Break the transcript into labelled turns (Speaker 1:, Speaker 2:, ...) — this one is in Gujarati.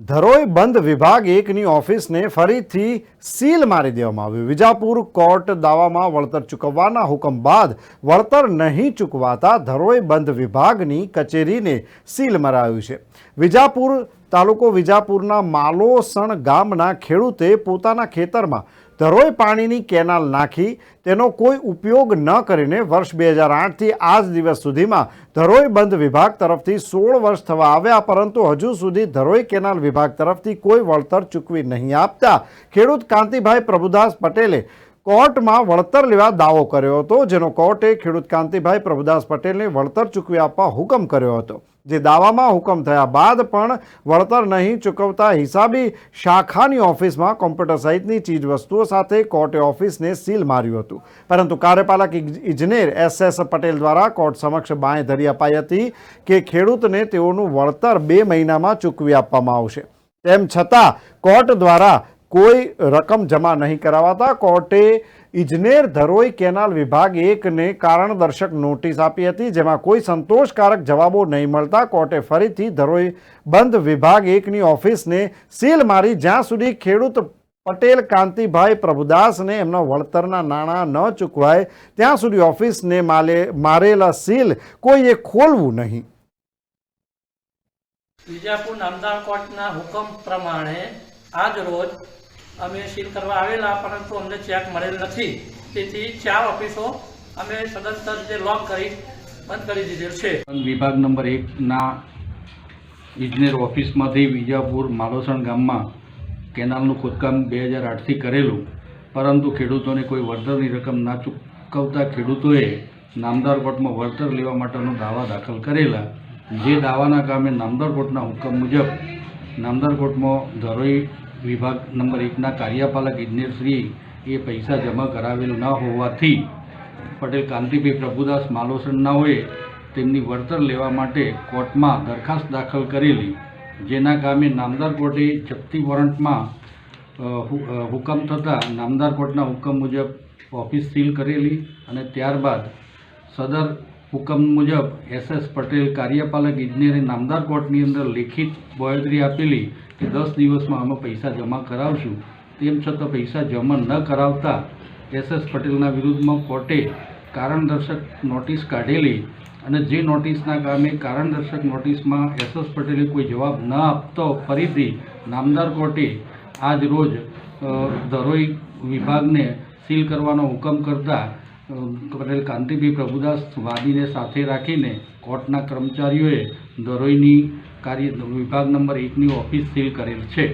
Speaker 1: ધરોઈ બંધ વિભાગ એકની ઓફિસને ફરીથી સીલ મારી દેવામાં આવ્યું. વિજાપુર કોર્ટ દાવામાં વળતર ચૂકવવાના હુકમ બાદ વળતર નહીં ચૂકવાતા ધરોઈ બંધ વિભાગની કચેરીને સીલ મરાયું છે. વિજાપુર તાલુકો વિજાપુરના માલોસણ ગામના ખેડૂતે પોતાના ખેતરમાં ધરોઈ પાણીની કેનાલ નાખી તેનો કોઈ ઉપયોગ ન કરીને વર્ષ બે હજાર આઠથી આજ દિવસ સુધીમાં ધરોઈ બંધ વિભાગ તરફથી સોળ વર્ષ થવા આવ્યા, પરંતુ હજુ સુધી ધરોઈ કેનાલ વિભાગ તરફથી કોઈ વળતર ચૂકવી નહીં આપતા. ખેડૂત કાંતિભાઈ પ્રભુદાસ પટેલે કોર્ટમાં વળતર લેવા દાવો કર્યો હતો, જેનો કોર્ટે ખેડૂત કાંતિભાઈ પ્રભુદાસ પટેલને વળતર ચૂકવી આપવા હુકમ કર્યો હતો. જે દાવામાં હુકમ થયા બાદ પણ વળતર નહીં ચૂકવતા હિસાબી શાખાની ઓફિસમાં કોમ્પ્યુટર સહિતની ચીજવસ્તુઓ સાથે કોર્ટે ઓફિસને સીલ માર્યું હતું. પરંતુ કાર્યપાલક ઇજનેર એસ એસ પટેલ દ્વારા કોર્ટ સમક્ષ બાંયધરી અપાઈ હતી કે ખેડૂતને તેઓનું વળતર બે મહિનામાં ચૂકવી આપવામાં આવશે. તેમ છતાં, કોર્ટ દ્વારા કોઈ રકમ જમા નહીં કરાવાતા. કોર્ટે ઇજનેર ધરોઈ કેનાલ વિભાગ એકને કારણદર્શક નોટિસ આપી હતી, જેમાં કોઈ સંતોષકારક જવાબો નહીં મળતા. કોર્ટે ફરીથી ધરોઈ બંધ વિભાગ એકની ઓફિસને સીલ મારી. જ્યાં સુધી ખેડૂત પટેલ, કાંતિભાઈ પ્રભુદાસને એમના વળતરના નાણાં ન ચૂકવાય, ત્યાં સુધી ઓફિસને માલે, મારેલા સીલ કોઈએ ખોલવું નહીં.
Speaker 2: વિજાપુર નામદાર કોર્ટના હુકમ પ્રમાણે આજ રોજ અમે સીલ કરવા આવેલા, પરંતુ અમને ચેક મળેલ નથી. તેથી ચાર ઓફિસો અમે સદંતર જે લોક કરી, બંધ કરી દીધેલ છે.
Speaker 3: વિભાગ નંબર એકના ઇજનેર ઓફિસમાંથી વિજાપુર માલોસણ ગામમાં કેનાલનું ખોદકામ બે હજાર આઠથી કરેલું. પરંતુ ખેડૂતોને કોઈ વળતરની રકમ ના ચૂકવતા ખેડૂતોએ નામદાર કોર્ટમાં વળતર લેવા માટેનો દાવા દાખલ કરેલા. જે દાવાના કામે નામદાર કોર્ટના હુકમ મુજબ નામદાર કોર્ટમાં ધરોઈ વિભાગ નંબર એકના કાર્યપાલક ઇજનેરશ્રીએ એ પૈસા જમા કરાવેલ ન હોવાથી પટેલ કાંતિભાઈ પ્રભુદાસ માલોસણનાઓએ તેમની વળતર લેવા માટે કોર્ટમાં દરખાસ્ત દાખલ કરેલી, જેના કામે નામદાર કોર્ટે જપ્તી વોરંટમાં હુકમ થતાં નામદાર કોર્ટના હુકમ મુજબ ઓફિસ સીલ કરેલી અને ત્યારબાદ સદર હુકમ મુજબ એસ એસ પટેલ કાર્યપાલક ઇજનેરે નામદાર કોર્ટની અંદર લેખિત બોયદરી આપેલી કે દસ દિવસમાં અમે પૈસા જમા કરાવશું. તેમ છતાં પૈસા જમા ન કરાવતા એસ એસ પટેલના વિરુદ્ધમાં કોર્ટે કારણદર્શક નોટિસ કાઢેલી અને જે નોટિસના કામે કારણદર્શક નોટિસમાં એસ એસ પટેલે કોઈ જવાબ ન આપતો, ફરીથી નામદાર કોર્ટે આજ રોજ ધરોઈ વિભાગને સીલ કરવાનો હુકમ કરતા પટેલ કાંતિભાઈ પ્રભુદાસ વાદીને સાથે રાખીને કોર્ટના કર્મચારીઓએ ધરોઈની કાર્ય વિભાગ નંબર એકની ઓફિસ સીલ કરેલ છે.